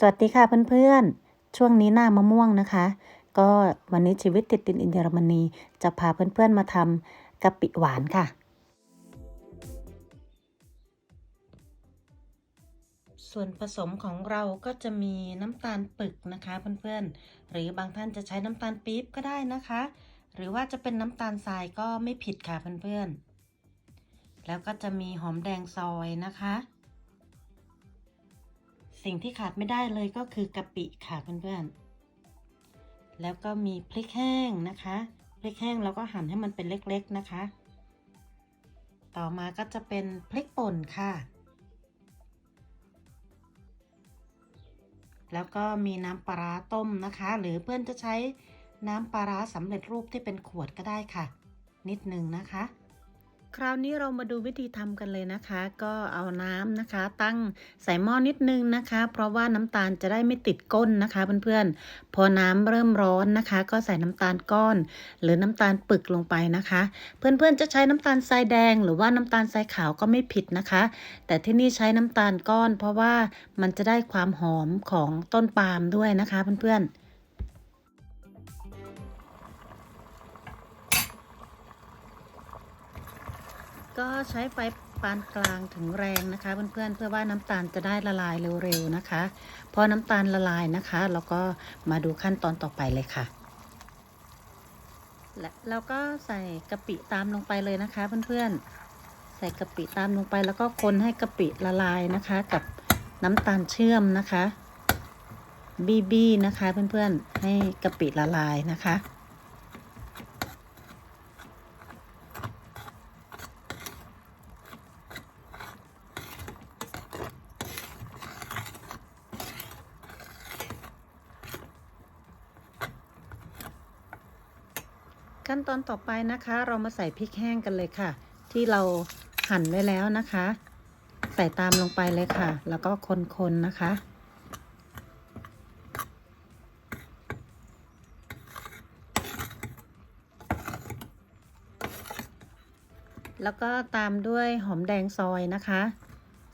สวัสดีค่ะเพื่อนๆ ช่วงนี้หน้ามะม่วงนะคะ ก็วันนี้ชีวิตติดดินอินเยอรมนีจะพาเพื่อนๆมาทำกะปิหวานค่ะ ส่วนผสมของเราก็จะมีน้ำตาลปึกนะคะเพื่อนๆ หรือบางท่านจะใช้น้ำตาลปี๊บก็ได้นะคะ หรือว่าจะเป็นน้ำตาลทรายก็ไม่ผิดค่ะเพื่อนๆ แล้วก็จะมีหอมแดงซอยนะคะ สิ่งที่ขาดไม่ได้เลยก็คือกะปิค่ะเพื่อนๆ แล้วก็มีพริกแห้งนะคะ พริกแห้งเราก็หั่นให้มันเป็นเล็กๆนะคะ ต่อมาก็จะเป็นพริกป่นค่ะ แล้วก็มีน้ำปลาต้มนะคะ หรือเพื่อนจะใช้น้ำปลาร้าสำเร็จรูปที่เป็นขวดก็ได้ค่ะ นิดหนึ่งนะคะ คราวนี้เรามาดูวิธีทำกันเลยนะคะ ก็เอาน้ำนะคะ ตั้งใส่หม้อนิดนึงนะคะ เพราะว่าน้ำตาลจะได้ไม่ติดก้นนะคะเพื่อนๆ พอน้ำเริ่มร้อนนะคะ ก็ใส่น้ำตาลก้อน หรือน้ำตาลปึกลงไปนะคะ เพื่อนๆจะใช้น้ำตาลทรายแดง หรือว่าน้ำตาลทรายขาวก็ไม่ผิดนะคะ แต่ที่นี่ใช้น้ำตาลก้อน เพราะว่ามันจะได้ความหอมของต้นปาล์มด้วยนะคะเพื่อนๆ ก็ใช้ไฟปานกลางถึงแรงนะคะ เพื่อนๆเพื่อว่าน้ำตาลจะได้ละลายเร็วๆนะคะพอน้ำตาลละลายนะคะเราก็มาดูขั้นตอนต่อไปเลยค่ะ และเราก็ใส่กะปิตามลงไปเลยนะคะเพื่อนๆใส่กะปิตามลงไปแล้วก็คนให้กะปิละลายนะคะ กับน้ำตาลเชื่อมนะคะบีบีนะคะเพื่อนๆให้กะปิละลายนะคะ ขั้นตอนต่อไปนะคะ เรามาใส่พริกแห้งกันเลยค่ะ ที่เราหั่นไว้แล้วนะคะ ใส่ตามลงไปเลยค่ะ แล้วก็คนๆนะคะ แล้วก็ตามด้วยหอมแดงซอยนะคะ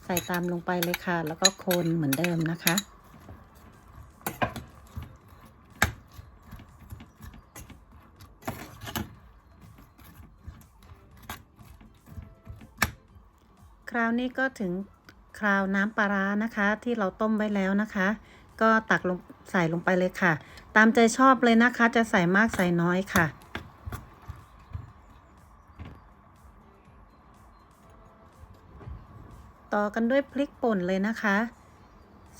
ใส่ตามลงไปเลยค่ะ แล้วก็คนเหมือนเดิมนะคะ ราวนี้ก็ถึงคราวน้ำปลาร้านะคะ ที่เราต้มไว้แล้วนะคะ ก็ตักลงใส่ลงไปเลยค่ะ ตามใจชอบเลยนะคะ จะใส่มากใส่น้อยค่ะต่อกันด้วยพริกป่นเลยนะคะ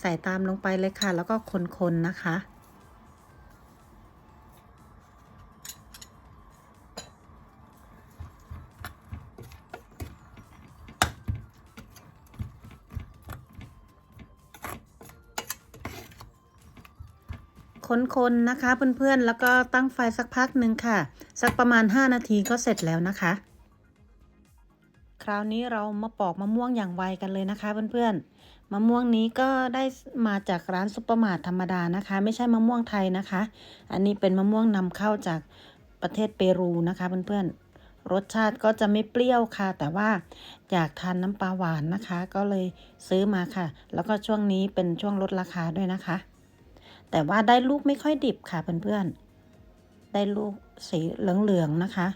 ใส่ตามลงไปเลยค่ะ แล้วก็คนๆนะคะ คนๆนะคะ เพื่อนๆ แล้วก็ตั้งไฟสักพักหนึ่งค่ะ สักประมาณ 5 นาทีก็เสร็จแล้วนะคะ คราวนี้เรามาปอกมะม่วงอย่างไวกันเลยนะคะ เพื่อนๆ มะม่วงนี้ก็ได้มาจากร้านซุปเปอร์มาร์ทธรรมดานะคะ ไม่ใช่มะม่วงไทยนะคะ อันนี้เป็นมะม่วงนำเข้าจากประเทศเปรูนะคะเพื่อนๆรสชาติก็จะไม่เปรี้ยวค่ะ แต่ว่าอยากทานน้ำปลาหวานนะคะ ก็เลยซื้อมาค่ะ แล้วก็ช่วงนี้เป็นช่วงลดราคาด้วยนะคะ แต่ว่าได้ลูกไม่ค่อยดิบค่ะเพื่อนๆ ได้ลูกสีเหลืองๆนะคะ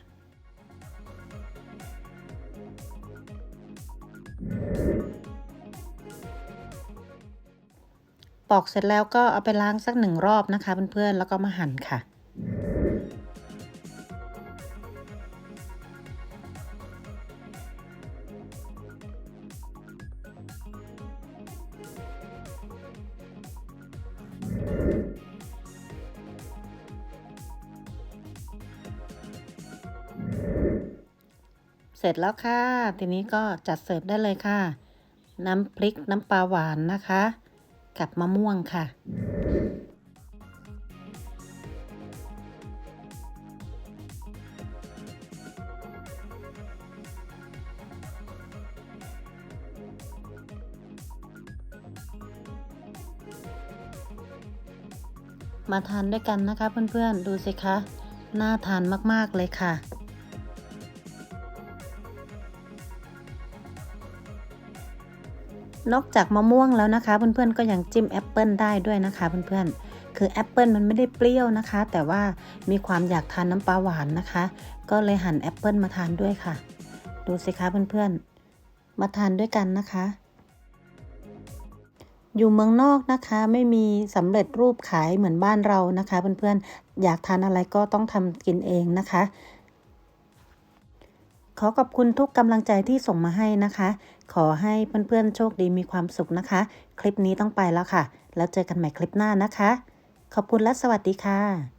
ปอกเสร็จแล้วก็เอาไปล้างสักหนึ่งรอบนะคะเพื่อนๆ แล้วก็มาหั่นค่ะ เสร็จแล้วค่ะ ทีนี้ก็จัดเสิร์ฟได้เลยค่ะ น้ำพริกน้ำปลาหวานนะคะ กับมะม่วงค่ะมาทานด้วยกันนะคะเพื่อนๆ ดูสิคะ น่าทานมากๆเลยค่ะ นอกจากมะม่วงแล้วนะคะ เพื่อนๆก็ยังจิ้มแอปเปิลได้ด้วยนะคะเพื่อนๆคือแอปเปิลมันไม่ได้เปรี้ยวนะคะ แต่ว่ามีความอยากทานน้ำปลาหวานนะคะ ก็เลยหั่นแอปเปิลมาทานด้วยค่ะ ดูสิคะเพื่อนๆ มาทานด้วยกันนะคะ อยู่เมืองนอกนะคะไม่มีสำเร็จรูปขายเหมือนบ้านเรานะคะ เพื่อนๆอยากทานอะไรก็ต้องทำกินเองนะคะ ขอขอบคุณทุกกำลังใจที่ส่งมาให้นะคะ ขอให้เพื่อนๆโชคดีมีความสุขนะคะ คลิปนี้ต้องไปแล้วค่ะ แล้วเจอกันใหม่คลิปหน้านะคะ ขอบคุณและสวัสดีค่ะ